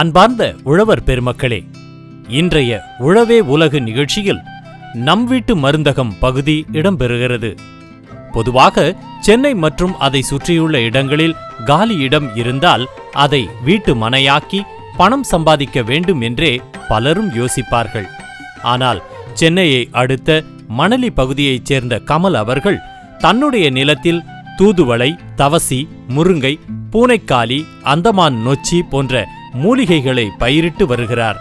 அன்பார்ந்த உழவர் பெருமக்களே இன்றைய உழவே உலகு நிகழ்ச்சியில் நம் வீட்டு மருந்தகம் பகுதி இடம்பெறுகிறது. பொதுவாக சென்னை மற்றும் அதை சுற்றியுள்ள இடங்களில் காலி இடம் இருந்தால் அதை வீட்டு மனையாக்கி பணம் சம்பாதிக்க வேண்டும் என்றே பலரும் யோசிப்பார்கள். ஆனால் சென்னையை அடுத்த மணலி பகுதியைச் சேர்ந்த கமல் அவர்கள் தன்னுடைய நிலத்தில் தூதுவளை தவசி முருங்கை பூனைக்காலி அந்தமான் நொச்சி போன்ற மூலிகைகளை பயிரிட்டு வருகிறார்.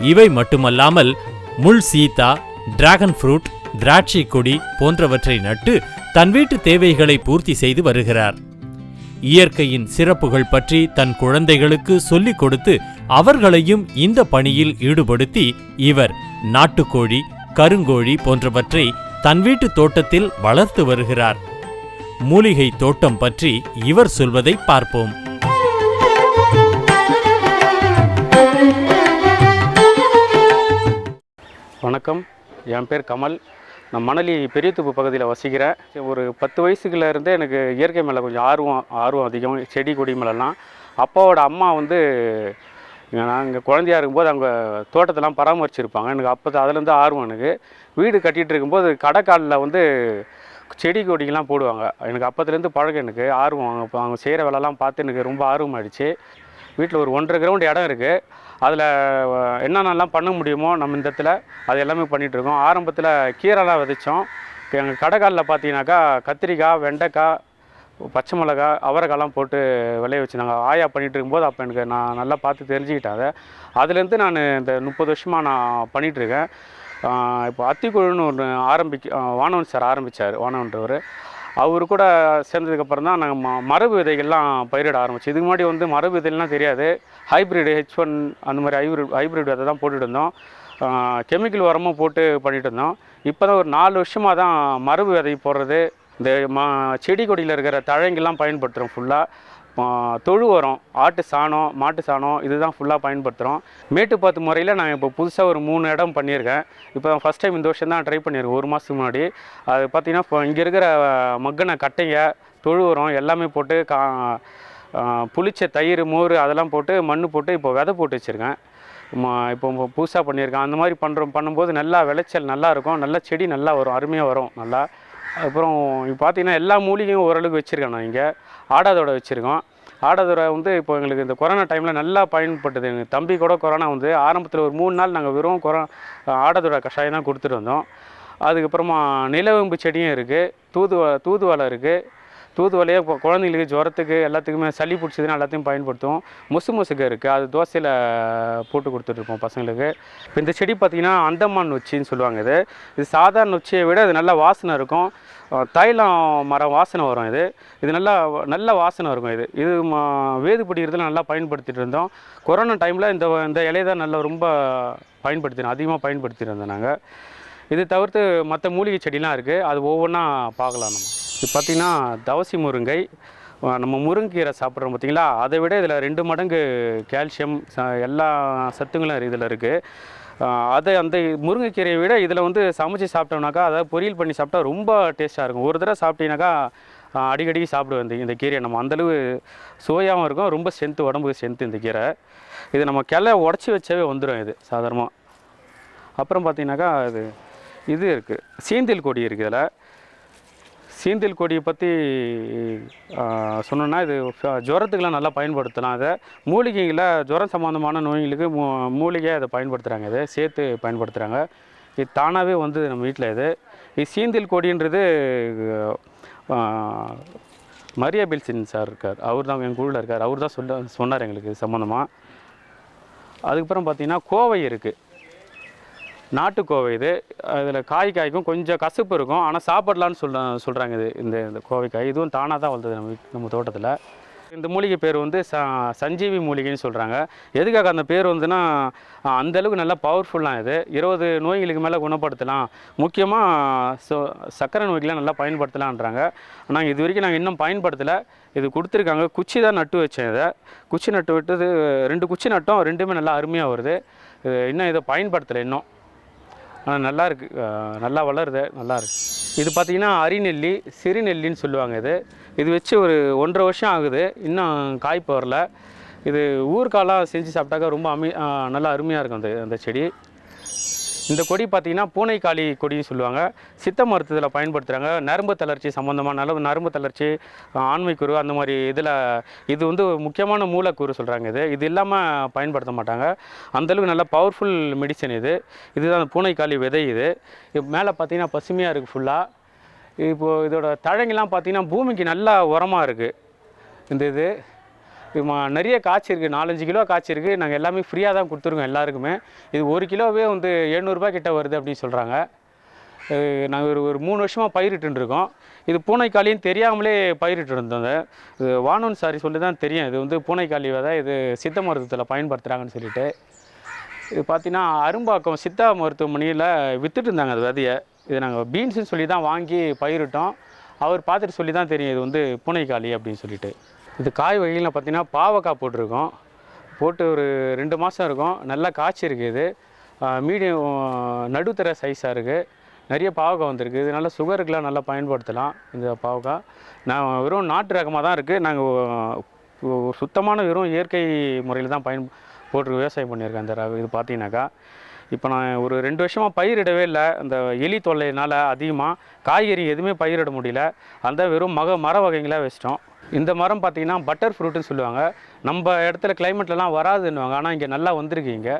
இவை மட்டுமல்லாமல் முள் சீதா டிராகன் ஃப்ரூட் திராட்சை கொடி போன்றவற்றை நட்டு தன் வீட்டு தேவைகளை பூர்த்தி செய்து வருகிறார். இயற்கையின் சிறப்புகள் பற்றி தன் குழந்தைகளுக்கு சொல்லிக் கொடுத்து அவர்களையும் இந்த பணியில் ஈடுபடுத்தி இவர் நாட்டுக்கோழி கருங்கோழி போன்றவற்றை தன் வீட்டு தோட்டத்தில் வளர்த்து வருகிறார். மூலிகை தோட்டம் பற்றி இவர் சொல்வதை பார்ப்போம். வணக்கம். என் பேர் கமல். நான் மணலி பெரியத்துப்பு பகுதியில் வசிக்கிறேன் ஒரு பத்து வயசுக்குள்ள இருந்தே எனக்கு இயற்கை மேலே கொஞ்சம் ஆர்வம் ஆர்வம் அதிகம். செடி கொடி மேலெலாம் அப்பாவோட அம்மா வந்து நான் இங்கே குழந்தையா இருக்கும்போது அவங்க தோட்டத்தெல்லாம் பராமரிச்சிருப்பாங்க. எனக்கு அப்போ அதுலேருந்து ஆர்வம் எனக்கு. வீடு கட்டிகிட்டு இருக்கும்போது கடைக்காலில் வந்து செடி கொடிங்கெல்லாம் போடுவாங்க. எனக்கு அப்போத்துலேருந்து பழக்கம் எனக்கு. ஆர்வம் அப்போ அவங்க செய்கிற வேலைலாம் பார்த்து எனக்கு ரொம்ப ஆர்வமாயிடுச்சு. வீட்டில் ஒரு ஒன்றரை கிரவுண்ட் இடம் இருக்குது அதில் என்னென்னலாம் பண்ண முடியுமோ நம்ம இந்த இடத்துல அது எல்லாமே பண்ணிகிட்ருக்கோம் ஆரம்பத்தில் கீரைலாம் விதைச்சோம். எங்கள் கடைக்காலில் பார்த்தீங்கன்னாக்கா கத்திரிக்காய் வெண்டைக்காய் பச்சை மிளகா அவரைக்காலாம் போட்டு விளைய வச்சுருந்தாங்க. ஆயா பண்ணிகிட்டு இருக்கும்போது அப்போ எனக்கு நான் நல்லா பார்த்து தெரிஞ்சுக்கிட்டேன் அதை. அதுலேருந்து நான் இந்த முப்பது வருஷமாக நான் பண்ணிகிட்ருக்கேன் இப்போ அத்திக்குழுன்னு ஒன்று ஆரம்பிக்க வானவன் சார் ஆரம்பித்தார் வானவன்றவர். அவர் கூட சேர்ந்ததுக்கப்புறம் தான் நாங்கள் ம மரபு விதைகள்லாம் பயிரிட ஆரம்பிச்சு இதுக்கு முன்னாடி வந்து மரபு விதைகள்லாம் தெரியாது. ஹைப்ரிட் ஹெச் ஒன் அந்த மாதிரி ஹைப்ரிட் ஹைப்ரிட் விதை தான் போட்டுட்டு இருந்தோம். கெமிக்கல் உரமும் போட்டு பண்ணிகிட்டு இருந்தோம். இப்போ தான் ஒரு நாலு வருஷமாக தான் மரபு விதை போடுறது. இந்த ம செடி கொடியில் இருக்கிற தழைங்கெல்லாம் பயன்படுத்துகிறோம் ஃபுல்லாக தொழு உரம் ஆட்டு சாணம் மாட்டு சாணம் இதுதான் ஃபுல்லாக பயன்படுத்துகிறோம் மேட்டுப்பாத்து முறையில் நான் இப்போ புதுசாக ஒரு மூணு இடம் பண்ணியிருக்கேன். இப்போ ஃபஸ்ட் டைம் இந்த வருஷம் தான் ட்ரை பண்ணியிருக்கேன். ஒரு மாதத்துக்கு முன்னாடி. அது பார்த்தீங்கன்னா இப்போ இங்கே இருக்கிற மக்கின கட்டைங்க தொழு உரம் எல்லாமே போட்டு கா புளிச்ச தயிர் மோர் அதெல்லாம் போட்டு மண் போட்டு இப்போ விதை போட்டு வச்சுருக்கேன். இப்போ புதுசாக பண்ணியிருக்கேன். அந்த மாதிரி பண்ணுறோம் பண்ணும்போது நல்லா விளைச்சல் நல்லா இருக்கும். நல்லா செடி நல்லா வரும். அருமையாக வரும் நல்லா. அப்புறம் இப்போ பார்த்தீங்கன்னா எல்லா மூலிகையும் ஓரளவுக்கு வச்சுருக்கேன் நான் இங்கே. ஆடாதோட வச்சுருக்கோம். ஆடாதோட வந்து இப்போ எங்களுக்கு இந்த கொரோனா டைமில் நல்லா பயன்பட்டது எங்கள் தம்பி கூட கொரோனா வந்து ஆரம்பத்தில் ஒரு மூணு நாள் நாங்கள் வெறும் கொரோ ஆடாதோட கஷாயம் தான் கொடுத்துட்டு வந்தோம். அதுக்கப்புறமா நிலவேம்பு செடியும் இருக்குது தூதுவ தூதுவலை இருக்குது தூதுவலையே இப்போ குழந்தைங்களுக்கு ஜுரத்துக்கு எல்லாத்துக்குமே சளி பிடிச்சதுன்னு எல்லாத்தையும் பயன்படுத்துவோம். முசு முசுக்கு இருக்குது அது தோசையில் போட்டு கொடுத்துட்ருப்போம் பசங்களுக்கு. இப்போ இந்த செடி பார்த்திங்கன்னா அந்தமான் நொச்சின்னு சொல்லுவாங்க இது. இது சாதாரண நொச்சியை விட இது நல்லா வாசனை இருக்கும். தைலம் மரம் வாசனை வரும் இது. இது நல்லா நல்ல வாசனை இருக்கும் இது. இது வேது பிடிக்கிறதுல நல்லா பயன்படுத்திட்டு இருந்தோம். கொரோனா டைமில் இந்த இந்த இலையை தான் நல்லா ரொம்ப பயன்படுத்தினோம். அதிகமாக பயன்படுத்திட்டு இருந்தோம் நாங்கள் இது தவிர்த்து மற்ற மூலிகை செடிலாம் இருக்குது அது ஒவ்வொன்றா பார்க்கலாம் நம்ம. இது பார்த்திங்கன்னா தவசி முருங்கை. நம்ம முருங்கீரை சாப்பிட்றோம் பார்த்தீங்களா? அதை விட இதில் ரெண்டு மடங்கு கால்சியம் ச எல்லா சத்துங்களும் இதில் இருக்குது அதை அந்த முருங்கைக்கீரையை விட இதில் வந்து சமைச்சு சாப்பிட்டோம்னாக்கா அதை பொரியல் பண்ணி சாப்பிட்டா ரொம்ப டேஸ்ட்டாக இருக்கும். ஒரு தடவை சாப்பிட்டீங்கன்னாக்கா அடிக்கடி சாப்பிடுவேன் இந்த கீரையை நம்ம. அந்தளவு சுவையாகவும் இருக்கும். ரொம்ப ஸ்ட்ரென்த்து உடம்புக்கு ஸ்ட்ரென்த்து இந்த கீரை. இது நம்ம கிளை உடச்சி வச்சாவே வந்துடும் இது சாதாரணமாக அப்புறம் பார்த்தீங்கன்னாக்கா இது இது இருக்குது சீந்தில் கொடி இருக்குது இதில். சீந்தில் கொடியை பற்றி சொன்னோன்னா இது ஜுரத்துக்கெலாம் ஜுரத்துக்கெல்லாம் நல்லா பயன்படுத்தலாம் அதை. மூலிகைகளை ஜுரம் சம்மந்தமான நோய்களுக்கு மூ மூலிகையாக அதை பயன்படுத்துகிறாங்க இதை சேர்த்து பயன்படுத்துகிறாங்க இது தானாகவே வந்து நம்ம வீட்டில் இது. இது சீந்தில் கொடின்றது மரியா பில்சின் சார் இருக்கார். அவர் தான் எங்கள் குழுவில் இருக்கார். அவர் தான் சொல்ல சொன்னார் எங்களுக்கு சம்மந்தமாக அதுக்கப்புறம் பார்த்தீங்கன்னா கோவை இருக்குது நாட்டுக்கோவை இது. அதில் காய் காய்க்கும் கொஞ்சம் கசப்பு இருக்கும். ஆனால் சாப்பிடலான்னு சொல்ல சொல்கிறாங்க இது இந்த இந்த கோவைக்காய். இதுவும் தானாக தான் வளர்ந்தது நம்ம நம்ம தோட்டத்தில். இந்த மூலிகை பேர் வந்து ச சஞ்சீவி மூலிகைன்னு சொல்கிறாங்க எதுக்காக அந்த பேர் வந்துன்னா அந்தளவுக்கு அந்த அளவுக்கு நல்லா பவர்ஃபுல்லாக இது. இருபது நோய்களுக்கு மேலே குணப்படுத்தலாம். முக்கியமாக சோ சக்கரை நோய்க்கெலாம் நல்லா பயன்படுத்தலான்றாங்க ஆனால் இது வரைக்கும் நாங்கள் இன்னும் பயன்படுத்தலை. இது கொடுத்துருக்காங்க. குச்சி தான் நட்டு வச்சேன் இதை. குச்சி நட்டு விட்டது ரெண்டு குச்சி நட்டோம். ரெண்டுமே நல்லா அருமையாக வருது. இன்னும் இதை பயன்படுத்தலை இன்னும். ஆனால் நல்லா இருக்குது நல்லா வளருது நல்லா இருக்குது இது பார்த்திங்கன்னா அரிநெல்லி சிறுநெல்லின்னு சொல்லுவாங்க இது. இது வச்சு ஒரு ஒன்றரை வருஷம் ஆகுது. இன்னும் காய்ப்பு வரல இது ஊர்காலாம் செஞ்சு சாப்பிட்டாக்கா ரொம்ப அமை நல்லா அருமையாக இருக்கும் அந்த அந்த செடி. இந்த கொடி பார்த்தீங்கன்னா பூனைக்காளி கொடின்னு சொல்லுவாங்க. சித்த மருத்துவத்தில் பயன்படுத்துகிறாங்க நரம்பு தளர்ச்சி சம்மந்தமான அளவு நரம்பு தளர்ச்சி ஆண்மைக்குரு அந்த மாதிரி இதில் இது வந்து முக்கியமான மூலக்கூறு சொல்கிறாங்க இது. இது இல்லாமல் பயன்படுத்த மாட்டாங்க. அந்தளவுக்கு நல்ல பவர்ஃபுல் மெடிசன் இது. இதுதான் அந்த பூனைக்காளி விதை இது. இது மேலே பார்த்தீங்கன்னா பசுமையாக இருக்குது ஃபுல்லாக இப்போது இதோட தழைங்கெல்லாம் பார்த்தீங்கன்னா பூமிக்கு நல்லா உரமாக இருக்குது இந்த இது. நிறைய காய்ச்சி இருக்குது நாலஞ்சு கிலோ காய்ச்சி இருக்குது நாங்கள் எல்லாமே ஃப்ரீயாக தான் கொடுத்துருக்கோம் எல்லாருக்குமே. இது ஒரு கிலோவே வந்து எழுநூறுபா கிட்ட வருது அப்படின்னு சொல்கிறாங்க நாங்கள் ஒரு ஒரு மூணு வருஷமாக பயிரிட்டுருக்கோம் இது பூனைக்காளின்னு தெரியாமலே பயிரிட்டு இருந்தோம் இது வானோன் சாரி சொல்லி தான் தெரியும். இது வந்து பூனைக்காளி விதை. இது சித்த மருத்துவத்தில் பயன்படுத்துகிறாங்கன்னு சொல்லிட்டு. இது பார்த்தீங்கன்னா அரும்பாக்கம் சித்தா மருத்துவமனையில் விற்றுட்டு இருந்தாங்க அது விதையை. இது நாங்கள் பீன்ஸுன்னு சொல்லி தான் வாங்கி பயிரிட்டோம். அவர் பார்த்துட்டு சொல்லி தான் தெரியும் இது வந்து பூனைக்காளி அப்படின்னு சொல்லிட்டு. இது காய் வகையில் பார்த்திங்கன்னா பாவக்காய் போட்டிருக்கோம். போட்டு ஒரு ரெண்டு மாதம் இருக்கும். நல்லா காய்ச்சி இருக்குது இது. மீடியம் நடுத்தர சைஸாக இருக்குது நிறைய பாவக்காய் வந்திருக்கு. இது நல்லா சுகருக்குலாம் நல்லா பயன்படுத்தலாம் இந்த பாவக்காய். நான் வெறும் நாட்டு ரகமாக தான் இருக்குது நாங்கள் சுத்தமான வெறும் இயற்கை முறையில் தான் பயன் போட்டு விவசாயம் பண்ணியிருக்கேன் அந்த ரக இது பார்த்தீங்கன்னாக்கா. இப்போ நான் ஒரு ரெண்டு வருஷமாக பயிரிடவே இல்லை. அந்த எலி தொல்லையினால் அதிகமாக காய்கறி எதுவுமே பயிரிட முடியல. அந்த வெறும் மக மர வகைங்களாக வச்சிட்டோம். இந்த மரம் பார்த்தீங்கன்னா பட்டர் ஃப்ரூட்டுன்னு சொல்லுவாங்க. நம்ம இடத்துல கிளைமேட்லலாம் வராதுன்னுவாங்க. ஆனால் இங்கே நல்லா வந்திருக்கு இங்கே.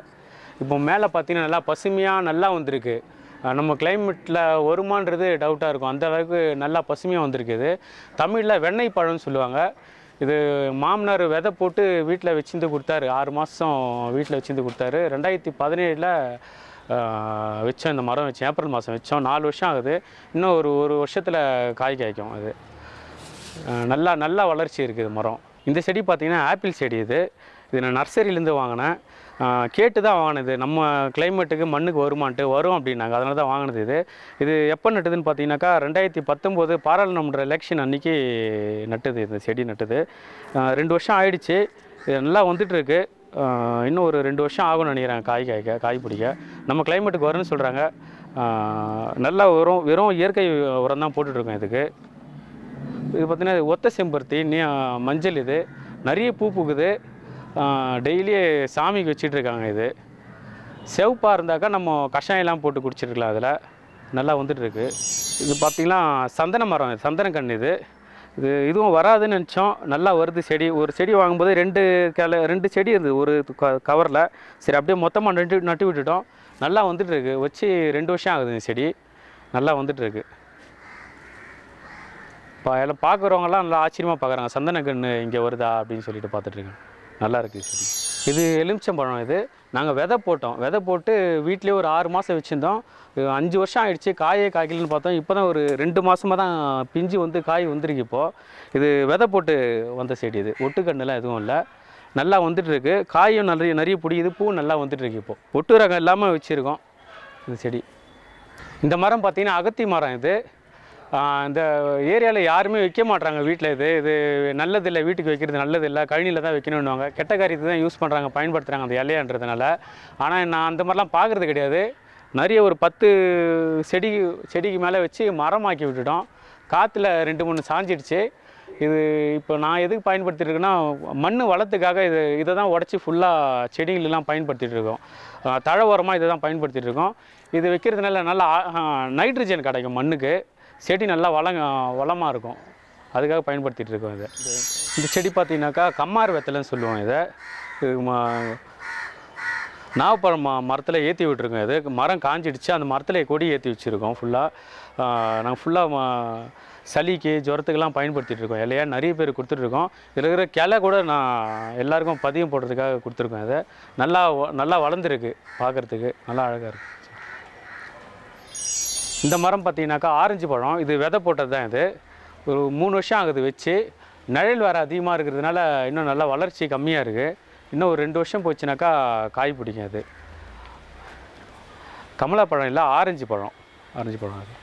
இப்போ மேலே பார்த்தீங்கன்னா நல்லா பசுமையாக நல்லா வந்திருக்கு. நம்ம கிளைமேட்டில் வருமான்றது டவுட்டாக இருக்கும். அந்த அளவுக்கு நல்லா பசுமையாக வந்திருக்குது தமிழில் வெண்ணெய் பழம்னு சொல்லுவாங்க. இது மாமனார் விதை போட்டு வீட்டில் வச்சுருந்து கொடுத்தாரு. ஆறு மாதம் வீட்டில் வச்சுருந்து கொடுத்தாரு. ரெண்டாயிரத்தி பதினேழில் வச்சோம் இந்த மரம் வச்சோம் ஏப்ரல் மாதம் வச்சோம். நாலு வருஷம் ஆகுது. இன்னும் ஒரு ஒரு வருஷத்தில் காய் காய்க்கும் அது. நல்லா நல்லா வளர்ச்சி இருக்குது மரம். இந்த செடி பார்த்திங்கன்னா ஆப்பிள் செடி இது. இது நான் நர்சரியிலேருந்து வாங்கினேன். கேட்டு தான் வாங்கினது. நம்ம கிளைமேட்டுக்கு மண்ணுக்கு வருமான்ட்டு வரும் அப்படின்னாங்க. அதனால தான் வாங்கினது இது. இது எப்போ நட்டுதுன்னு பார்த்தீங்கன்னாக்கா ரெண்டாயிரத்தி பத்தொம்போது பாராளுமன்ற எலெக்ஷன் அன்னைக்கு நட்டுது இந்த செடி நட்டுது. ரெண்டு வருஷம் ஆயிடுச்சு. இது நல்லா வந்துட்டுருக்கு. இன்னும் ஒரு ரெண்டு வருஷம் ஆகும்னு நினைக்கிறேன். காய் காய்க்க காய் பிடிக்க. நம்ம கிளைமேட்டுக்கு வரும்னு சொல்கிறாங்க நல்லா உரம் வெறும் இயற்கை உரம் தான் போட்டுட்ருக்கோம் இதுக்கு. இது பார்த்தீங்கன்னா ஒத்த செம்பருத்தி நீ மஞ்சள் இது. நிறைய பூ பூக்குது. டெய்லி சாமிக்கு வச்சிட்டு இருக்காங்க இது. செவப்பாக இருந்தாக்கா நம்ம கஷாயம்லாம் போட்டு குடிச்சிருக்கலாம் அதில். நல்லா வந்துட்டுருக்கு இது பார்த்தீங்கன்னா சந்தன மரம் இது, சந்தன இது. இது இதுவும் வராதுன்னு நினச்சோம். நல்லா வருது செடி. ஒரு செடி வாங்கும்போது ரெண்டு கல ரெண்டு செடி இருந்தது. ஒரு கவரில். சரி அப்படியே மொத்தமாக நட்டு நட்டு விட்டுட்டோம். நல்லா வந்துட்டுருக்கு வச்சு ரெண்டு வருஷம் ஆகுது இந்த செடி. நல்லா வந்துட்டுருக்கு இப்போ எல்லாம் பார்க்குறவங்கலாம் நல்லா ஆச்சரியமாக பார்க்குறாங்க சந்தன கன்று இங்கே வருதா அப்படின்னு சொல்லிட்டு பார்த்துட்ருக்கேன் நல்லா இருக்குது சரி இது எலுமிச்சம்பழம் இது. நாங்கள் விதை போட்டோம். விதை போட்டு வீட்டிலேயே ஒரு ஆறு மாதம் வச்சுருந்தோம். அஞ்சு வருஷம் ஆகிடுச்சு காயே காய்க்கலன்னு பார்த்தோம். இப்போ தான் ஒரு ரெண்டு மாதமாக தான் பிஞ்சு வந்து காய் வந்துருக்கு இப்போது இது விதை போட்டு வந்த செடி இது. ஒட்டுக்கண்ணுலாம் எதுவும் இல்லை. நல்லா வந்துட்டுருக்கு காயும் நிறைய நிறைய பிடிக்குது பூவும் நல்லா வந்துட்டுருக்கு இப்போது ஒட்டு ரகம் இல்லாமல் வச்சுருக்கோம் இந்த செடி. இந்த மரம் பார்த்திங்கன்னா அகத்தி மரம் இது. இந்த ஏரியாவில் யாருமே வைக்க மாட்றாங்க வீட்டில் இது இது நல்லதில்லை வீட்டுக்கு வைக்கிறது நல்லதில்லை கழனியில் தான் வைக்கணுன்னுவாங்க கெட்ட காரியத்தை தான் யூஸ் பண்ணுறாங்க பயன்படுத்துகிறாங்க அந்த இலையன்றதுனால. ஆனால் நான் அந்த மாதிரிலாம் பார்க்குறது கிடையாது. நிறைய ஒரு பத்து செடி செடிக்கு மேலே வச்சு மரமாக்கி விட்டுட்டோம். காற்றுல ரெண்டு மூணு சாஞ்சிடுச்சு. இது இப்போ நான் எதுக்கு பயன்படுத்திட்டு இருக்கேன்னா மண் வளத்துக்காக இது இதை தான் உடச்சி ஃபுல்லாக செடிகளெலாம் பயன்படுத்திட்டு இருக்கோம் தழை உரமாக இதை தான் பயன்படுத்திகிட்டு இருக்கோம் இது வைக்கிறதுனால நல்லா நைட்ரஜன் கிடைக்கும் மண்ணுக்கு. செடி நல்லா வளங்க வளமாக இருக்கும். அதுக்காக பயன்படுத்திகிட்டு இருக்கோம் இதை. இந்த செடி பார்த்தீங்கன்னாக்கா கம்மார் வெத்தலைன்னு சொல்லுவோம் இதை. இது நாவப்பழம் ம மரத்தில் ஏற்றி விட்டுருக்கோம் இது. மரம் காஞ்சிடுச்சு அந்த மரத்தில் கொடி ஏற்றி வச்சுருக்கோம் ஃபுல்லாக நாங்கள் ஃபுல்லாக சளிக்கு ஜுரத்துக்கெல்லாம் பயன்படுத்திகிட்டு இருக்கோம். இல்லையா நிறைய பேர் கொடுத்துட்ருக்கோம் இதில் இருக்கிற கிளை கூட நான் எல்லாருக்கும் பதியம் போடுறதுக்காக கொடுத்துருக்கோம் இதை. நல்லா நல்லா வளர்ந்துருக்கு பார்க்குறதுக்கு. நல்லா அழகாக இருக்குது இந்த மரம் பார்த்தீங்கன்னாக்கா ஆரஞ்சு பழம். இது விதை போட்டது தான் இது. ஒரு மூணு வருஷம் ஆகுது வச்சு. நிழல் வேறு அதிகமாக இருக்கிறதுனால இன்னும் நல்லா வளர்ச்சி கம்மியாக இருக்குது இன்னும் ஒரு ரெண்டு வருஷம் போச்சுனாக்கா காய் பிடிக்கும் அது கமலா பழம் இல்லை ஆரஞ்சு பழம். ஆரஞ்சு பழம் அது.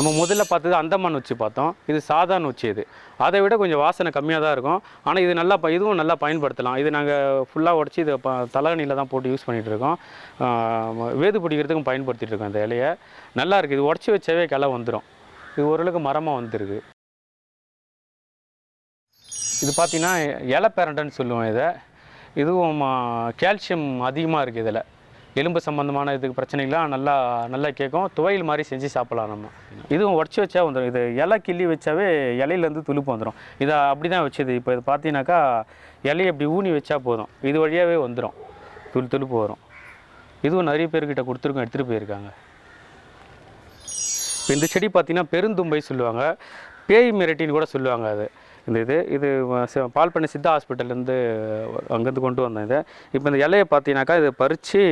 நம்ம முதல்ல பார்த்தது அந்தமான் உச்சி பார்த்தோம். இது சாதாரண உச்சி இது. அதை விட கொஞ்சம் வாசனை கம்மியாக தான் இருக்கும். ஆனால் இது நல்லா ப- இதுவும் நல்லா பயன்படுத்தலாம். இது நாங்கள் ஃபுல்லாக உடச்சி இதை ப தலகணியில் தான் போட்டு யூஸ் பண்ணிகிட்டு இருக்கோம். வேது பிடிக்கிறதுக்கும் பயன்படுத்திட்டு இருக்கோம் இந்த இலையை. நல்லா இருக்குது இது உடச்சி வச்சவே கிளை வந்துடும் இது ஓரளவுக்கு மரமாக வந்துருக்கு. இது பார்த்தீங்கன்னா இலை பேரண்டன்னு சொல்லுவோம் இதை. இதுவும் கால்சியம் அதிகமாக இருக்குது இதில். எலும்பு சம்மந்தமான இதுக்கு பிரச்சனைகள்லாம் நல்லா நல்லா கேட்கும். துவையல் மாதிரி செஞ்சு சாப்பிடலாம் நம்ம. இதுவும் உடச்சி வச்சா வந்துடும் இது இலை கிள்ளி வச்சாவே இலையிலேருந்து துளுப்பு வந்துடும் இதை அப்படி தான் வச்சது. இப்போ இது பார்த்தீங்கன்னாக்கா இலையை இப்படி ஊனி வச்சா போதும். இது வழியாகவே வந்துடும் துளு துளுப்பு வரும். இதுவும் நிறைய பேர்கிட்ட கொடுத்துருக்கோம் எடுத்துகிட்டு போயிருக்காங்க. இப்போ இந்த செடி பார்த்தீங்கன்னா பெருந்தும்பை சொல்லுவாங்க. பேய் மிரட்டின்னு கூட சொல்லுவாங்க அது. இந்த இது இது பால்பண்ணை பால் சித்தா ஹாஸ்பிட்டல்லேருந்து அங்கேருந்து கொண்டு வந்தேன் இதை. இப்போ இந்த இலையை பார்த்தீங்கன்னாக்கா இதை பறித்து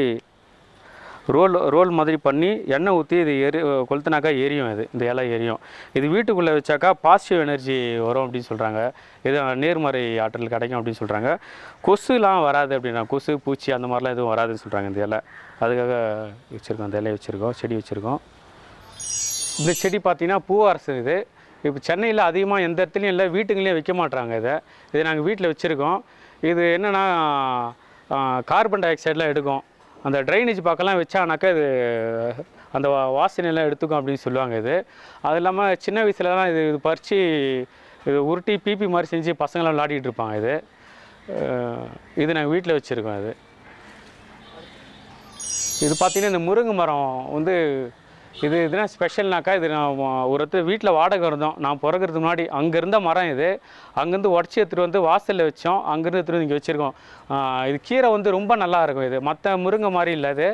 ரோல் ரோல் மாதிரி பண்ணி எண்ணெய் ஊற்றி இது எரி கொளுத்துனாக்கா எரியும் இது இந்த இலை எரியும். இது வீட்டுக்குள்ளே வச்சாக்கா பாசிட்டிவ் எனர்ஜி வரும் அப்படின்னு சொல்கிறாங்க இது நேர்மறை ஆற்றல் கிடைக்கும் அப்படின்னு சொல்கிறாங்க கொசுலாம் வராது அப்படின்னா கொசு பூச்சி அந்த மாதிரிலாம் எதுவும் வராதுன்னு சொல்கிறாங்க இந்த இலை. அதுக்காக வச்சுருக்கோம் அந்த இலையை வச்சுருக்கோம் செடி வச்சுருக்கோம். இந்த செடி பார்த்தீங்கன்னா பூவரசு இது. இப்போ சென்னையில் அதிகமாக எந்த இடத்துலையும் இல்லை வீட்டுங்களையும் வைக்க மாட்டாங்க இதை. இதை நாங்கள் வீட்டில் வச்சுருக்கோம். இது என்னென்னா கார்பன் டை ஆக்சைடெலாம் எடுக்கும். அந்த ட்ரைனேஜ் பக்கம்லாம் வச்சானாக்கா இது அந்த வாசனையெல்லாம் எடுத்துக்கும் அப்படின்னு சொல்லுவாங்க இது. அது இல்லாமல் சின்ன வயசுலலாம் இது இது பறித்து இது உருட்டி பிபி மாதிரி செஞ்சு பசங்களாம் விளையாடிட்டு இருப்பாங்க இது. இது நாங்கள் வீட்டில் வச்சுருக்கோம் இது. இது பார்த்திங்கன்னா இந்த முருங்கை மரம் வந்து இது இதுனா ஸ்பெஷல்னாக்கா இது நான் ஒரு இடத்துல வீட்டில் வாடகை இருந்தோம். நான் பிறகுறதுக்கு முன்னாடி அங்கே இருந்த மரம் இது. அங்கேருந்து உடச்சி எடுத்துகிட்டு வந்து வாசலில் வச்சோம். அங்கேருந்து எடுத்துகிட்டு வந்து இங்கே வச்சுருக்கோம். இது கீரை வந்து ரொம்ப நல்லா இருக்கும் இது. மற்ற முருங்கை மாதிரி இல்லை இது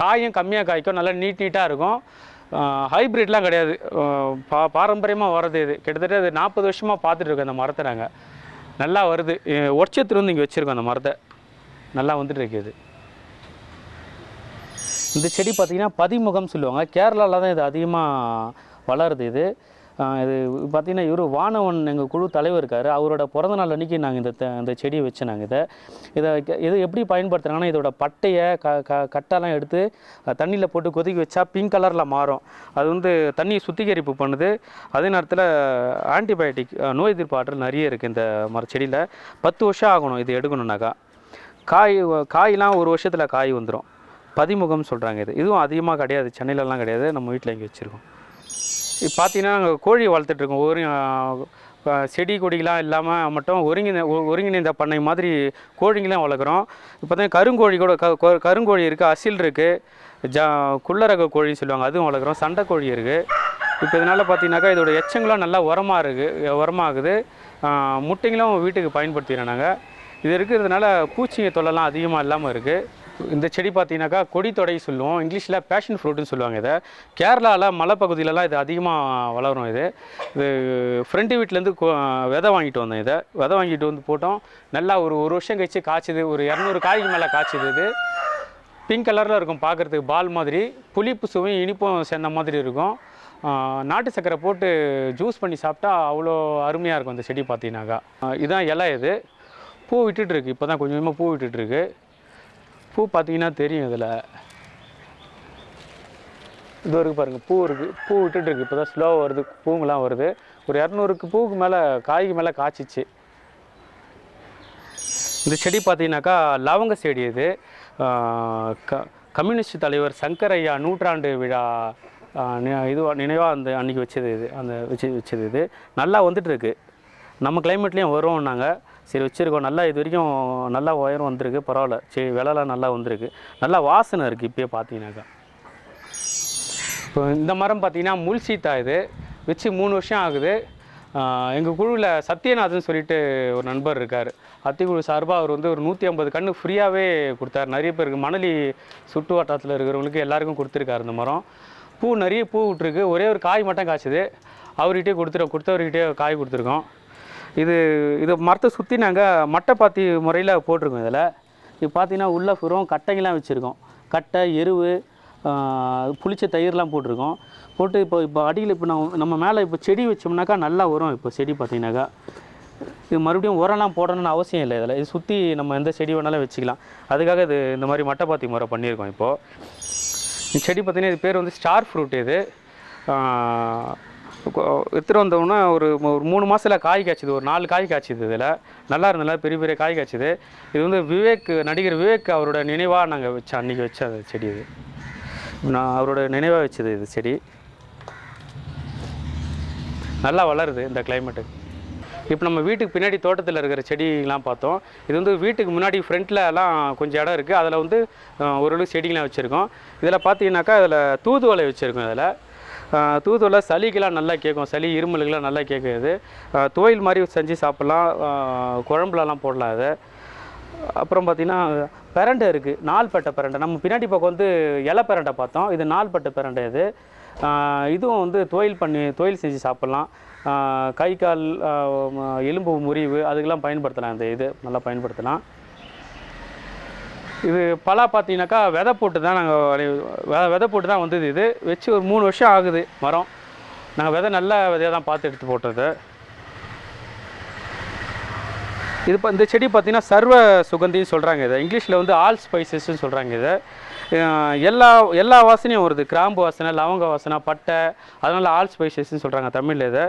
காயும் கம்மியாக காய்க்கும். நல்லா நீட் நீட்டாக இருக்கும். ஹைப்ரிட்லாம் கிடையாது. பா பாரம்பரியமாக வர்றது இது. கிட்டத்தட்ட இது நாற்பது வருஷமாக பார்த்துட்டு இருக்கோம் அந்த மரத்தை நாங்கள் நல்லா வருது. உடச்சி எடுத்துகிட்டு வந்து இங்கே வச்சுருக்கோம் அந்த மரத்தை. நல்லா வந்துட்டு இருக்குது இந்த செடி பார்த்திங்கன்னா பதிமுகம் சொல்லுவாங்க. கேரளாவில் தான் இது அதிகமாக வளருது இது. இது பார்த்திங்கன்னா இவர் வானவன் எங்கள் குழு தலைவர் இருக்கார். அவரோட பிறந்த நாள் அன்றைக்கி நாங்கள் இந்த த- இந்த செடியை வச்சு நாங்கள் இதை. இதை இதை இது எப்படி பயன்படுத்துகிறாங்கன்னா இதோட பட்டையை க க கட்டெல்லாம் எடுத்து தண்ணியில் போட்டு கொதிக்க வச்சா பிங்க் கலரில் மாறும். அது வந்து தண்ணியை சுத்திகரிப்பு பண்ணுது. அதே நேரத்தில் ஆன்டிபயோட்டிக் நோய் எதிர்ப்பு ஆற்றல் நிறைய இருக்குது இந்த மர செடியில். பத்து வருஷம் ஆகணும் இது எடுக்கணுன்னாக்கா காய் காயெலாம் காய்லாம் ஒரு வருஷத்தில் காய் வந்துடும் பதிமுகம் சொல்கிறாங்க இது. இதுவும் அதிகமாக கிடையாது. சென்னையிலலாம் கிடையாது. நம்ம வீட்டில் இங்கே வச்சுருக்கோம். இப்போ பார்த்தீங்கன்னா நாங்கள் கோழி வளர்த்துட்ருக்கோம் ஒரு செடி கொடிகளாம் இல்லாமல் மட்டும் ஒருங்கிணை ஒருங்கிணைந்த பண்ணை மாதிரி கோழிங்களாம் வளர்க்குறோம். இப்போ தான் கருங்கோழி கூட க கருங்கோழி இருக்குது அசில் இருக்குது ஜா குள்ளரக கோழின்னு சொல்லுவாங்க. அதுவும் வளர்க்குறோம். சண்டை கோழி இருக்குது இப்போ இதனால் பார்த்தீங்கன்னாக்கா இதோட எச்சங்களும் நல்லா உரமாக இருக்குது. உரமாகுது முட்டைங்களும் வீட்டுக்கு பயன்படுத்திடுறோம் நாங்கள் இது இருக்கிறதுனால பூச்சிங்க தொல்லைலாம் அதிகமாக இல்லாமல் இருக்குது இந்த செடி பார்த்தீங்கன்னாக்கா கொடி தொடை சொல்லுவோம். இங்கிலீஷில் பேஷன் ஃப்ரூட்டுன்னு சொல்லுவாங்க இதை. கேரளாவில் மலைப்பகுதியிலலாம் இது அதிகமாக வளரும் இது. இது ஃப்ரெண்டு வீட்டிலேருந்து விதை வாங்கிட்டு வந்தேன் இதை. விதை வாங்கிட்டு வந்து போட்டோம். நல்லா ஒரு ஒரு வருஷம் கழிச்சு காய்ச்சுது. ஒரு இரநூறு காய்க்கு மேலே காய்ச்சுது இது. பிங்க் கலரில் இருக்கும் பார்க்குறதுக்கு பால் மாதிரி. புளிப்பு சுவையும் இனிப்பும் சேர்ந்த மாதிரி இருக்கும். நாட்டு சக்கரை போட்டு ஜூஸ் பண்ணி சாப்பிட்டா அவ்வளோ அருமையாக இருக்கும் இந்த செடி பார்த்தீங்கன்னாக்கா. இதுதான் இதான் இலை இது. பூ விட்டுட்டுருக்கு இப்போ தான் கொஞ்சம் கொஞ்சமாக பூ விட்டுட்டுருக்கு பூ பார்த்தீங்கன்னா தெரியும் இதில். இது இருக்குது பாருங்கள் பூ இருக்குது பூ விட்டுட்டு இருக்கு. இப்போ தான் ஸ்லோவாக வருது பூங்கெலாம் வருது. ஒரு இரநூறுக்கு பூவுக்கு மேலே காய்க்கு மேலே காய்ச்சிச்சு. இந்த செடி பார்த்தீங்கன்னாக்கா லவங்க செடி இது. க கம்யூனிஸ்ட் தலைவர் சங்கரையா நூற்றாண்டு விழா இதுவாக நினைவாக அந்த அன்றைக்கி வச்சது இது அந்த வச்சு வச்சது இது. நல்லா வந்துட்டு இருக்கு. நம்ம கிளைமேட்லேயும் வரும் நாங்கள் சரி வச்சுருக்கோம். நல்லா இது வரைக்கும் நல்லா உயரம் வந்திருக்கு. பரவாயில்ல. சரி விலைலாம் நல்லா வந்திருக்கு. நல்லா வாசனை இருக்குது இப்போயே பார்த்தீங்கன்னாக்கா. இப்போ இந்த மரம் பார்த்தீங்கன்னா முள் சீத்தா இது. வச்சு மூணு வருஷம் ஆகுது. எங்கள் குழுவில் சத்யநாதன் சொல்லிட்டு ஒரு நண்பர் இருக்கார். அத்திக்குழு சார்பாக அவர் வந்து ஒரு நூற்றி ஐம்பது கன்று ஃப்ரீயாகவே கொடுத்தாரு. நிறைய பேருக்கு மணலி சுற்று வட்டாரத்தில் இருக்கிறவங்களுக்கு எல்லாருக்கும் கொடுத்துருக்காரு இந்த மரம். பூ நிறைய பூ விட்டுருக்கு. ஒரே ஒரு காய் மட்டும் காய்ச்சிது. அவர்கிட்டே கொடுத்துரு கொடுத்தவர்கிட்டே காய் கொடுத்துருக்கோம். இது இது மரத்தை சுற்றி நாங்கள் மட்டைப்பாத்தி முறையில் போட்டிருக்கோம் இதில். இது பார்த்தீங்கன்னா உள்ள ஃபுரம் கட்டைங்கெல்லாம் வச்சுருக்கோம். கட்டை எருவு புளிச்ச தயிர்லாம் போட்டிருக்கோம். போட்டு இப்போ இப்போ அடியில் இப்போ நம்ம நம்ம மேலே இப்போ செடி வச்சோம்னாக்கா நல்லா வரும் இப்போ செடி பார்த்தீங்கன்னாக்கா இது மறுபடியும் உரம்லாம் போடணும்னு அவசியம் இல்லை இதில். இது சுற்றி நம்ம எந்த செடி வேணாலும் வச்சுக்கலாம். அதுக்காக இது இந்த மாதிரி மட்டைப்பாத்தி முறை பண்ணியிருக்கோம் இப்போது இந்த செடி பார்த்தீங்கன்னா இது பேர் வந்து ஸ்டார் ஃப்ரூட் இது. எடுத்துகிட்டு வந்தோம்னா ஒரு ஒரு மூணு மாதத்தில் காய் காய்ச்சிது. ஒரு நாலு காய் காய்ச்சிது இதில். நல்லா இருந்ததுல பெரிய பெரிய காய் காய்ச்சிது. இது வந்து விவேக் நடிகர் விவேக் அவரோட நினைவாக நாங்கள் வச்சோம் அன்றைக்கி வச்ச அந்த செடி இது. நான் அவரோட நினைவாக வச்சது இது செடி. நல்லா வளருது இந்த கிளைமேட்டுக்கு இப்போ நம்ம வீட்டுக்கு பின்னாடி தோட்டத்தில் இருக்கிற செடிலாம் பார்த்தோம். இது வந்து வீட்டுக்கு முன்னாடி ஃப்ரண்ட்டில் எல்லாம் கொஞ்சம் இடம் இருக்குது அதில் வந்து ஓரளவு செடிங்களாம் வச்சுருக்கோம். இதில் பார்த்தீங்கன்னாக்கா அதில் தூதுவளை வச்சுருக்கோம் இதில். தூதுவளை சளிக்கெலாம் நல்லா கேட்கும். சளி இருமலுக்கெலாம் நல்லா கேட்குது. துவையல் மாதிரி செஞ்சு சாப்பிட்லாம். குழம்புலலாம் போடலாம் அதை. அப்புறம் பார்த்திங்கன்னா பிரண்டை இருக்குது நாள்பட்டை பிரண்டை. நம்ம பின்னாடி பக்கம் வந்து இலை பிரண்டை பார்த்தோம். இது நாள்பட்டை பிரண்டை இது. இதுவும் வந்து துவையல் பண்ணி துவையல் செஞ்சு சாப்பிட்லாம். கை கால் எலும்பு முறிவு அதுக்கெல்லாம் பயன்படுத்தலாம் இந்த இது. நல்லா பயன்படுத்தலாம். இது பலா பார்த்தீங்கன்னாக்கா விதை போட்டு தான் நாங்கள் விதை போட்டு தான் வந்தது இது. வச்சு ஒரு மூணு வருஷம் ஆகுது மரம். நாங்கள் விதை நல்ல விதையாக தான் பார்த்து எடுத்து போட்டது. இது இப்போ இந்த செடி பார்த்தீங்கன்னா சர்வ சுகந்தின்னு சொல்கிறாங்க இதை. இங்கிலீஷில் வந்து ஆல் ஸ்பைசஸ்ன்னு சொல்கிறாங்க இதை. எல்லா எல்லா வாசனையும் வருது. கிராம்பு வாசனை லவங்க வாசனை பட்டை அதனால் ஆல் ஸ்பைசஸ்ன்னு சொல்கிறாங்க தமிழில் இதை.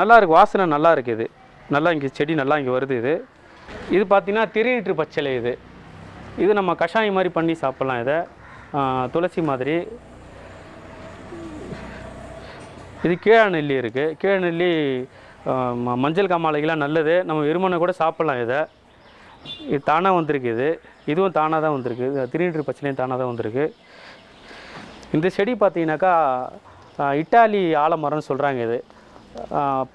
நல்லா இருக்குது வாசனை நல்லா இருக்குது இது. நல்லா இங்கே செடி நல்லா இங்கே வருது இது. இது பார்த்தீங்கன்னா திருநீற்று பச்சிலை இது. இது நம்ம கஷாயம் மாதிரி பண்ணி சாப்பிட்லாம் இதை. துளசி மாதிரி. இது கீழநெல்லி இருக்குது கீழநெல்லி நெல்லி ம- மஞ்சள் காமாலைகள்லாம் நல்லது. நம்ம வெறுமனை கூட சாப்பிட்லாம் இதை. இது தானாக வந்திருக்கு இது. இதுவும் தானாக தான் வந்திருக்கு. இது திருநீற்று பச்சிலையும் தானாக தான் வந்திருக்கு. இந்த செடி பார்த்தீங்கன்னாக்கா இட்டாலி ஆலமரம்னு சொல்கிறாங்க இது.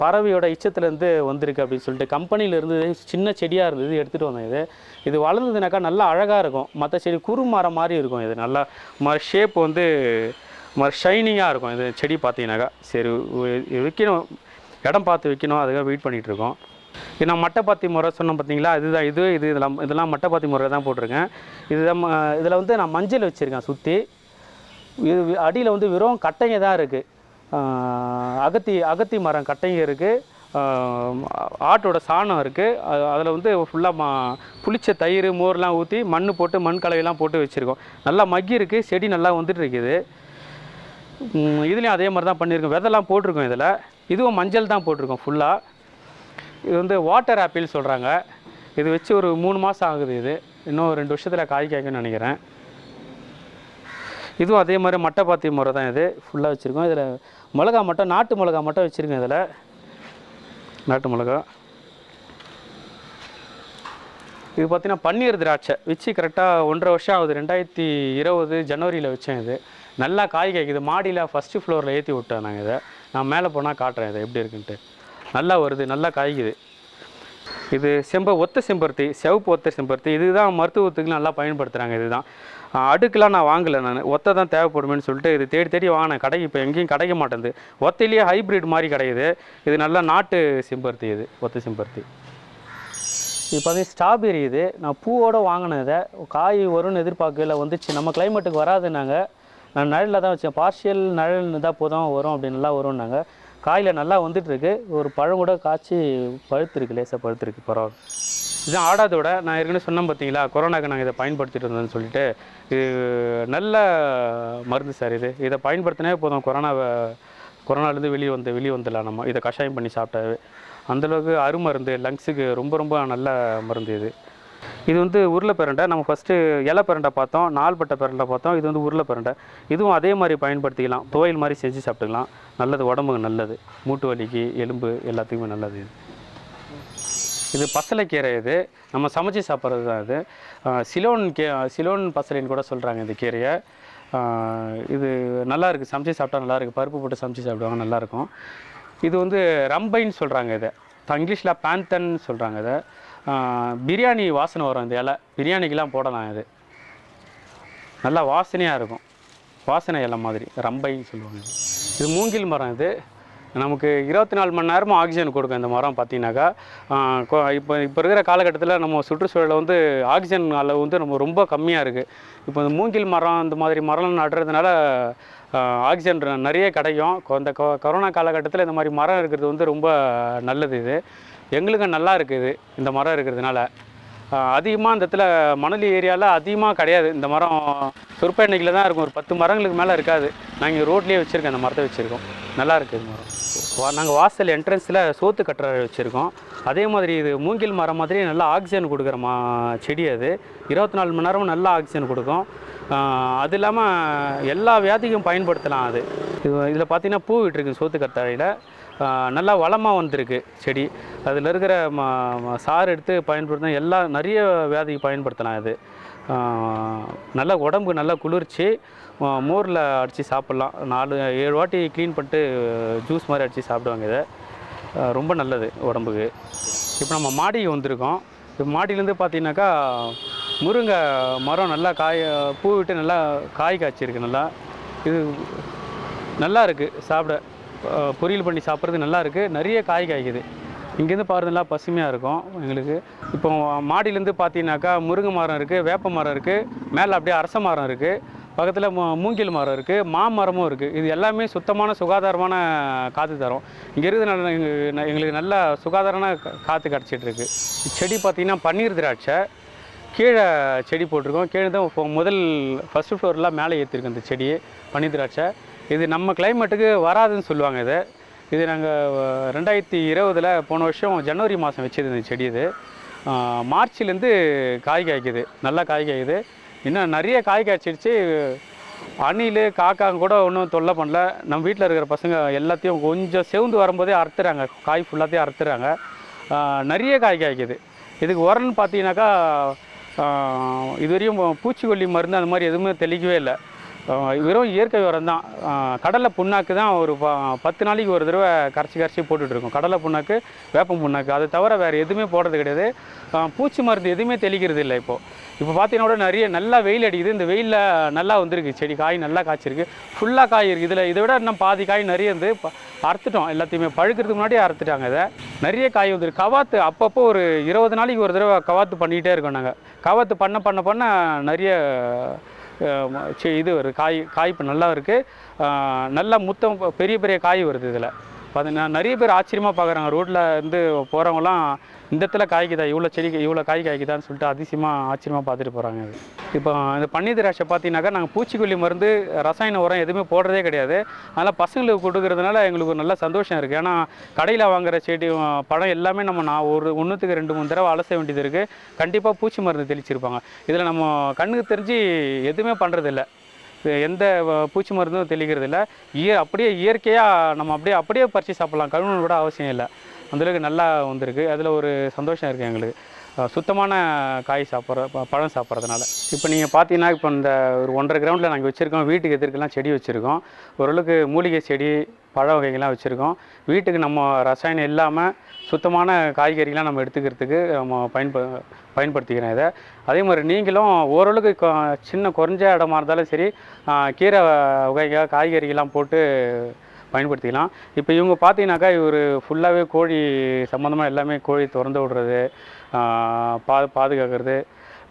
பறவையோட இச்சத்துலேருந்து வந்திருக்கு அப்படின்னு சொல்லிட்டு கம்பெனியிலேருந்து சின்ன செடியாக இருந்தது எடுத்துகிட்டு வந்தேன் இது. இது வளர்ந்ததுனாக்கா நல்லா அழகாக இருக்கும். மற்ற செடி குறுமரம் மாதிரி இருக்கும் இது. நல்லா மாதிரி ஷேப் வந்து மாதிரி ஷைனிங்காக இருக்கும் இது செடி பார்த்தீங்கன்னாக்கா. சரி விற்கணும் இடம் பார்த்து விற்கணும் அதுக்காக வெயிட் பண்ணிகிட்ருக்கோம் இது நான் மட்டைப்பாத்தி முறை சொன்னோம் பார்த்தீங்களா? இதுதான் இது இது இதெல்லாம் இதெல்லாம் மட்டைப்பாத்தி முறை தான் போட்டிருக்கேன். இதுதான் இதில் வந்து நான் மஞ்சள் வச்சுருக்கேன் சுற்றி இது அடியில் வந்து வெறும் கட்டைங்க தான் இருக்குது அகத்தி அகத்தி மரம் கட்டைங்க இருக்குது ஆட்டோட சாணம் இருக்குது அதில் வந்து ஃபுல்லாக மா புளிச்ச தயிர் மோர்லாம் ஊற்றி மண் போட்டு மண் கலவையெல்லாம் போட்டு வச்சுருக்கோம். நல்லா மக்கி இருக்குது செடி நல்லா வந்துட்டு இருக்குது. இதுலேயும் அதே மாதிரி தான் பண்ணியிருக்கோம். விதெல்லாம் போட்டிருக்கோம் இதில். இதுவும் மஞ்சள் தான் போட்டிருக்கோம் ஃபுல்லாக இது வந்து வாட்டர் ஆப்பிள் சொல்கிறாங்க இது வச்சு ஒரு மூணு மாதம் ஆகுது இது. இன்னும் ரெண்டு வருஷத்தில் காய் காய்க்கும்னு நினைக்கிறேன். இதுவும் அதே மாதிரி மட்டை பாத்தி முறை தான் இது. ஃபுல்லாக வச்சுருக்கோம். இதில் மிளகா மட்டும் நாட்டு மிளகா மட்டும் வச்சுருக்கோம் இதில். நாட்டு மிளகா. இது பார்த்தீங்கன்னா பன்னீர் திராட்சை. வச்சு கரெக்டாக ஒன்றரை வருஷம் ஆகுது. ரெண்டாயிரத்தி இருபது ஜனவரியில் வச்சேன் இது. நல்லா காய் காய்க்குது. மாடியில் ஃபஸ்ட்டு ஃப்ளோரில் ஏற்றி விட்டேன் நாங்கள் இதை. நான் மேலே போனால் காட்டுறேன் இதை. எப்படி இருக்குன்ட்டு. நல்லா வருது. நல்லா காய்க்குது. இது செம்ப ஒத்த செம்பருத்தி செவப்பு ஒத்த செம்பருத்தி இதுதான் மருத்துவத்துக்கு நல்லா பயன்படுத்துகிறாங்க இதுதான். அடுக்கெலாம் நான் வாங்கலை நான். ஒத்த தான் தேவைப்படுமேன்னு சொல்லிட்டு இது தேடி தேடி வாங்கினேன். கடைக்கு இப்போ எங்கேயும் கிடைக்க மாட்டேங்குது ஒத்தையிலேயே ஹைப்ரிட் மாதிரி கிடைக்குது. இது நல்லா நாட்டு செம்பருத்தி இது ஒத்த செம்பருத்தி. இது பார்த்தீங்கன்னா ஸ்ட்ராபெரி இது. நான் பூவோடு வாங்கினதை காய் வரும்னு எதிர்பார்க்கல வந்துச்சு. நம்ம கிளைமேட்டுக்கு வராதுனாங்க நான் நிழலில் தான் வச்சேன். பார்ஷியல் நிழல் இருந்தால் போதும் வரும் அப்படின்லாம் நல்லா வரும்னாங்க. காயில் நல்லா வந்துட்டுருக்கு. ஒரு பழம் கூட காய்ச்சி பழுத்திருக்கு லேசாக பழுத்திருக்கு பரவாயில்ல. இதுதான் ஆடாதோட நான் ஏற்கனவே சொன்னேன் பார்த்தீங்களா கொரோனாக்கு நாங்கள் இதை பயன்படுத்திட்டு இருந்தோம்னு சொல்லிட்டு. இது நல்ல மருந்து சார் இது. இதை பயன்படுத்தினே போதும் கொரோனாவை கொரோனாலேருந்து வெளியே வந்து வெளியே வந்துடலாம் நம்ம. இதை கஷாயம் பண்ணி சாப்பிட்டாவே. அந்தளவுக்கு அருமருந்து லங்ஸுக்கு ரொம்ப ரொம்ப நல்ல மருந்து இது. இது வந்து உருளைப்பரண்டை நம்ம ஃபஸ்ட்டு இலை பிரண்டை பார்த்தோம் நாள்பட்ட பிரண்டை பார்த்தோம். இது வந்து உருளைப்பரண்டை இதுவும் அதே மாதிரி பயன்படுத்திக்கலாம். துவையல் மாதிரி செஞ்சு சாப்பிட்டுக்கலாம். நல்லது உடம்புக்கு நல்லது. மூட்டு வலிக்கு எலும்பு எல்லாத்துக்குமே நல்லது இது. இது பசலைக்கீரை இது. நம்ம சமைச்சு சாப்பிட்றது தான் இது. சிலோன் கே சிலோன் பசலைன்னு கூட சொல்கிறாங்க இந்த கீரையை. இது நல்லா இருக்குது சமைச்சு சாப்பிட்டா நல்லா இருக்குது பருப்பு போட்டு சமைச்சு சாப்பிடுவாங்க நல்லாயிருக்கும் இது வந்து ரம்பைன்னு சொல்கிறாங்க இதை. இங்கிலீஷில் பேந்தன் சொல்கிறாங்க இதை. பிரியாணி வாசனை வரும் இந்த இலை. பிரியாணிக்கெலாம் போடலாம் இது. நல்லா வாசனையாக இருக்கும். வாசனை இலை மாதிரி ரம்பைன்னு சொல்லுவாங்க இது. மூங்கில் மரம் இது. நமக்கு இருபத்தி நாலு மணி நேரமும் ஆக்சிஜன் கொடுக்கும் இந்த மரம் பார்த்தீங்கன்னாக்கா. கொ- இப்போ இப்போ இருக்கிற காலகட்டத்தில் நம்ம சுற்றுச்சூழலில் வந்து ஆக்சிஜன் அளவு வந்து நம்ம ரொம்ப கம்மியாக இருக்குது இப்போ இந்த மூங்கில் மரம் இந்த மாதிரி மரம் நடுறதுனால ஆக்சிஜன் நிறைய கிடைக்கும். கொ- இந்த கொ- கொரோனா காலகட்டத்தில் இந்த மாதிரி மரம் இருக்கிறது வந்து ரொம்ப நல்லது இது. எங்களுக்கு நல்லா இருக்குது இந்த மரம் இருக்கிறதுனால. அதிகமாக இந்த இடத்துல மணலி ஏரியாவில் அதிகமாக கிடையாது. இந்த மரம் சொற்ப எண்ணிக்கையில் தான் இருக்கும். ஒரு பத்து மரங்களுக்கு மேலே இருக்காது. நாங்கள் ரோட்லேயே வச்சுருக்கோம். அந்த மரத்தை வச்சுருக்கோம். நல்லா இருக்குது இந்த மரம். நாங்கள் வாசல் என்ட்ரன்ஸில் சோத்து கட்டுற வச்சுருக்கோம். அதே மாதிரி இது மூங்கில் மரம் மாதிரி நல்லா ஆக்சிஜன் கொடுக்குற மா செடி அது. இருபத்தி நாலு மணி நேரமும் நல்லா ஆக்சிஜன் கொடுக்கும். அது இல்லாமல் எல்லா வியாதிக்கும் பயன்படுத்தலாம் அது. இது இதில் பார்த்தீங்கன்னா பூ விட்டுருக்கு சோத்து கட்டறையில் நல்லா வளமாக வந்திருக்கு செடி. அதில் இருக்கிற ம சாறு எடுத்து பயன்படுத்தினா எல்லா நிறைய வியாதிக்கு பயன்படுத்தலாம் இது நல்லா நல்ல நல்லா குளிர்ச்சி மோரில் அடித்து சாப்பிட்லாம். நாலு ஏழு வாட்டி க்ளீன் பண்ணிட்டு ஜூஸ் மாதிரி அடித்து சாப்பிடுவாங்க இதை. ரொம்ப நல்லது உடம்புக்கு. இப்போ நம்ம மாடிக்கு வந்திருக்கோம். இப்போ மாடியிலேருந்து பார்த்தீங்கன்னாக்கா முருங்கை மரம் நல்லா காய் பூ விட்டு நல்லா காய் காய்ச்சிருக்கு நல்லா. இது நல்லா இருக்குது சாப்பிட. பொரியல் பண்ணி சாப்பிட்றது நல்லாயிருக்கு நிறைய காய் காய்க்குது. இங்கேருந்து பாருங்க நல்லா பசுமையாக இருக்கும் எங்களுக்கு. இப்போ மாடியிலேருந்து பார்த்தீங்கன்னாக்கா முருங்கை மரம் இருக்குது வேப்ப மரம் இருக்குது மேலே அப்படியே அரச மரம் இருக்குது பக்கத்தில் மூ- மூங்கில் மரம் இருக்குது மாமரமும் இருக்குது இது எல்லாமே சுத்தமான சுகாதாரமான காற்று தரும். இங்கே இருக்கிறது நல்ல எங்களுக்கு நல்ல சுகாதாரமான கா- காற்று கிடச்சிட்ருக்கு செடி பார்த்திங்கன்னா பன்னீர் திராட்சை கீழே செடி போட்டிருக்கோம். கீழே தான் முதல் ஃபஸ்ட்டு ஃப்ளோர்லாம் மேலே ஏற்றிருக்கோம் இந்த செடியை பன்னீர் திராட்சை. இது நம்ம கிளைமேட்டுக்கு வராதுன்னு சொல்லுவாங்க இதை. இது நாங்கள் ரெண்டாயிரத்தி இருபதில் போன வருஷம் ஜனவரி மாதம் வச்சது இந்த செடி இது. மார்ச்லேருந்து காய் காய்க்குது. நல்லா காய் காய்க்குது. இன்னும் நிறைய காய் காய்ச்சிடுச்சு அணில் காக்கா கூட ஒன்றும் தொல்லை பண்ணல. நம்ம வீட்டில் இருக்கிற பசங்க எல்லாத்தையும் கொஞ்சம் செவுந்து வரும்போதே அறுத்துறாங்க. காய் ஃபுல்லாத்தையும் அறுத்துறாங்க. நிறைய காய் காய்க்குது. இதுக்கு உரம்னு பார்த்தீங்கன்னாக்கா இதுவரையும் பூச்சிக்கொல்லி மருந்து அந்த மாதிரி எதுவுமே தெளிக்கவே இல்லை. வெறும் இயற்கை உரம் தான். கடலை புண்ணாக்கு தான் ஒரு ப- பத்து நாளைக்கு ஒரு தடவை கரைச்சி கரைச்சி போட்டுட்ருக்கோம் கடலை புண்ணாக்கு வேப்பம் புண்ணாக்கு அதை தவிர வேறு எதுவுமே போடுறது கிடையாது. பூச்சி மருந்து எதுவுமே தெளிக்கிறது இல்லை இப்போது இப்போ பார்த்தீங்கன்னா நிறைய நல்லா வெயில் அடிக்குது. இந்த வெயிலில் நல்லா வந்திருக்கு. செடி காய் நல்லா காய்ச்சிருக்கு. ஃபுல்லாக காய் இருக்குது இதில் இதை விட இன்னும் பாதி காய் நிறைய இருந்து ப- அறுத்துட்டோம். எல்லாத்தையுமே பழுக்கிறதுக்கு முன்னாடியே அறுத்துட்டாங்க இதை. நிறைய காய் வந்துருக்கு. கவாத்து அப்பப்போ ஒரு இருபது நாளைக்கு ஒரு தடவை கவாத்து பண்ணிக்கிட்டே இருக்கோம் நாங்கள் கவாத்து பண்ண பண்ண பண்ண நிறைய இது வருது காய் காய்ப்பு நல்லா இருக்குது நல்லா முத்தம் பெரிய பெரிய காய் வருது இதில். பார்த்தீங்கன்னா நிறைய பேர் ஆச்சரியமாக பார்க்குறாங்க ரோட்டில் இருந்து போகிறவங்களாம் இந்த இடத்துல காய்க்குதா? இவ்வளோ செடிக்கு இவ்வளோ காய் காய்க்குதான்னு சொல்லிட்டு அதிசயமாக ஆச்சரியமாக பார்த்துட்டு போகிறாங்க இப்போ இந்த பன்னீர் திராட்சை பார்த்தீங்கன்னாக்கா நாங்கள் பூச்சிக்கொல்லி மருந்து ரசாயன உரம் எதுவுமே போடுறதே கிடையாது. அதனால் பசங்களுக்கு கொடுக்கறதுனால எங்களுக்கு ஒரு நல்ல சந்தோஷம் இருக்குது ஏன்னா கடையில் வாங்குற செடி பழம் எல்லாமே நம்ம நான் ஒரு ஒன்றுத்துக்கு ரெண்டு மூணு தடவை அலச வேண்டியது இருக்குது கண்டிப்பாக பூச்சி மருந்து தெளிச்சிருப்பாங்க. இதில் நம்ம கண்ணுக்கு தெரிஞ்சு எதுவுமே பண்ணுறதில்ல எந்த பூச்சி மருந்தும் தெளிக்கிறது இல்லை இய அப்படியே இயற்கையாக நம்ம அப்படியே அப்படியே பறித்து சாப்பிட்லாம். கழுவுன்னு கூட அவசியம் இல்லை. அந்தளவுக்கு நல்லா வந்திருக்கு. அதில் ஒரு சந்தோஷம் இருக்குது எங்களுக்கு. சுத்தமான காய் சாப்பிட்ற ப- பழம் சாப்பிட்றதுனால. இப்போ நீங்கள் பார்த்தீங்கன்னா இப்போ இந்த ஒரு ஒன்றரை கிரவுண்டில் நாங்கள் வச்சுருக்கோம். வீட்டுக்கு எதிர்க்கெல்லாம் செடி வச்சுருக்கோம். ஓரளவுக்கு மூலிகை செடி பழ வகைகள்லாம் வச்சுருக்கோம். வீட்டுக்கு நம்ம ரசாயனம் இல்லாமல் சுத்தமான காய்கறிகள்லாம் நம்ம எடுத்துக்கிறதுக்கு நம்ம பயன்ப பயன்படுத்திக்கிறோம் இதை. அதே மாதிரி நீங்களும் ஓரளவுக்கு சின்ன குறைஞ்ச இடமா இருந்தாலும் சரி கீரை வகைகள் காய்கறிகள்லாம் போட்டு பயன்படுத்திக்கலாம். இப்போ இவங்க பார்த்தீங்கன்னாக்கா இவர் ஃபுல்லாகவே கோழி சம்மந்தமாக எல்லாமே கோழி திறந்து விடுறது பா பாதுகாக்கிறது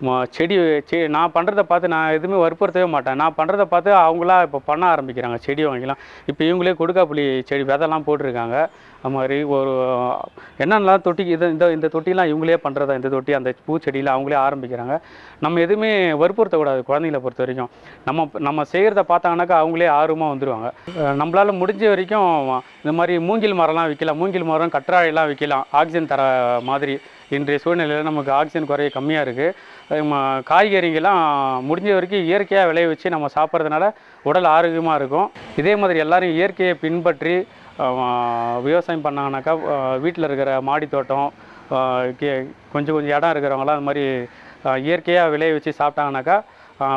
செடி செடி செ நான் பண்ணுறத பார்த்து நான் எதுவுமே வற்புறுத்தவே மாட்டேன். நான் பண்ணுறத பார்த்து அவங்களா இப்போ பண்ண ஆரம்பிக்கிறாங்க செடி வாங்கிக்கலாம். இப்போ இவங்களே கொடுக்காப்புளி செடி விதைலாம் போட்டிருக்காங்க. அது மாதிரி ஒரு என்னென்னலாம் தொட்டி இது இந்த இந்த தொட்டிலாம் இவங்களே பண்ணுறதா இந்த தொட்டி அந்த பூச்செடியில் அவங்களே ஆரம்பிக்கிறாங்க. நம்ம எதுவுமே வற்புறுத்தக்கூடாது குழந்தைங்கள பொறுத்த வரைக்கும். நம்ம நம்ம செய்கிறத பார்த்தாங்கனாக்கா அவங்களே ஆர்வமாக வந்துடுவாங்க நம்மளால் முடிஞ்ச வரைக்கும் இந்த மாதிரி மூங்கில் மரம்லாம் விற்கலாம் மூங்கில் மரம் கற்றாழைலாம் விற்கலாம். ஆக்சிஜன் தர மாதிரி இன்றைய சூழ்நிலையில் நமக்கு ஆக்சிஜன் குறைய கம்மியாக இருக்குது காய்கறிகள்லாம் முடிஞ்ச வரைக்கும் இயற்கையாக விளைய வச்சு நம்ம சாப்பிட்றதுனால உடல் ஆரோக்கியமாக இருக்கும். இதே மாதிரி எல்லோரும் இயற்கையை பின்பற்றி விவசாயம் பண்ணாங்கனாக்கா வீட்டில் இருக்கிற மாடி தோட்டம் கொஞ்சம் கொஞ்சம் இடம் இருக்கிறவங்களாம் அந்த மாதிரி இயற்கையாக விளைய வச்சு சாப்பிட்டாங்கனாக்கா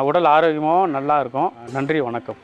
உடல் ஆரோக்கியமாகவும் நல்லா இருக்கும். நன்றி வணக்கம்.